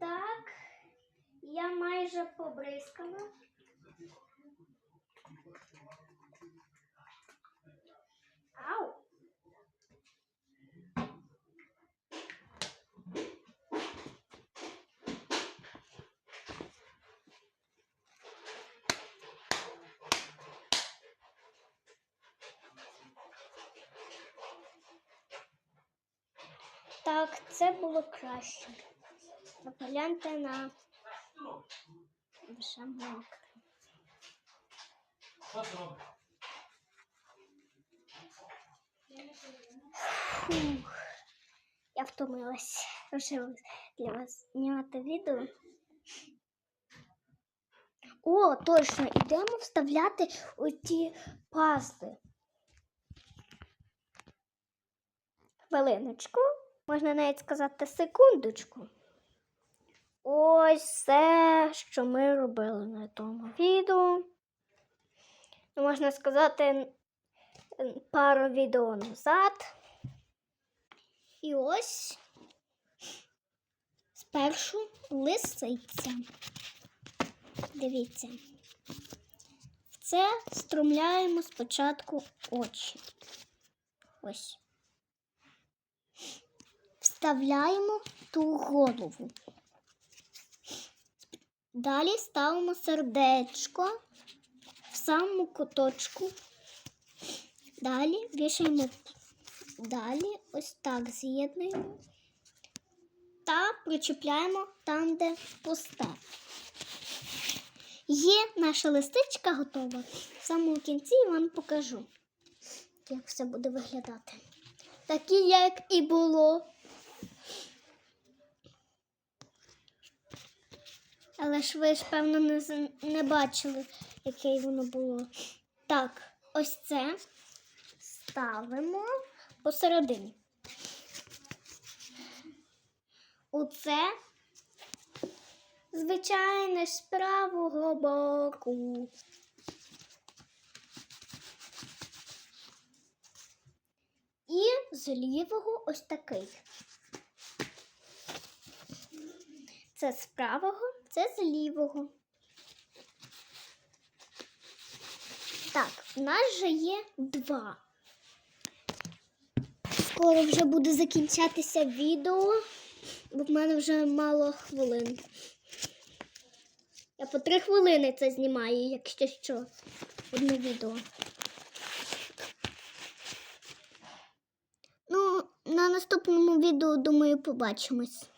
Так, я майже побризкана. Ау! Так, це було краще. Погляньте на робиш? Фух. Я втомилась вже для вас знімати відео. О, точно, ідемо вставляти оті пазли. Хвилиночку, можна навіть сказати секундочку. Ось все, що ми робили на тому відео. Ну, Можна сказати, пару відео назад. І ось спершу лисиця. Дивіться. В це струмляємо спочатку очі. Ось. Вставляємо ту голову. Далі ставимо сердечко в самому куточку. Далі вішаємо Далі ось так з'єднуємо та причіпляємо там, де пусте. Є наша листичка готова. В самому кінці я вам покажу, як все буде виглядати. Такі, як і було. Ж ви ж, певно, не, не бачили, яке воно було. Так, ось це ставимо посередині. Оце звичайно з правого боку. І з лівого ось такий. Це з правого, це з лівого. Так, в нас же є два. Скоро вже буде закінчатися відео, бо в мене вже мало хвилин. Я по три хвилини це знімаю, якщо що, одне відео. Ну, на наступному відео, думаю, побачимось.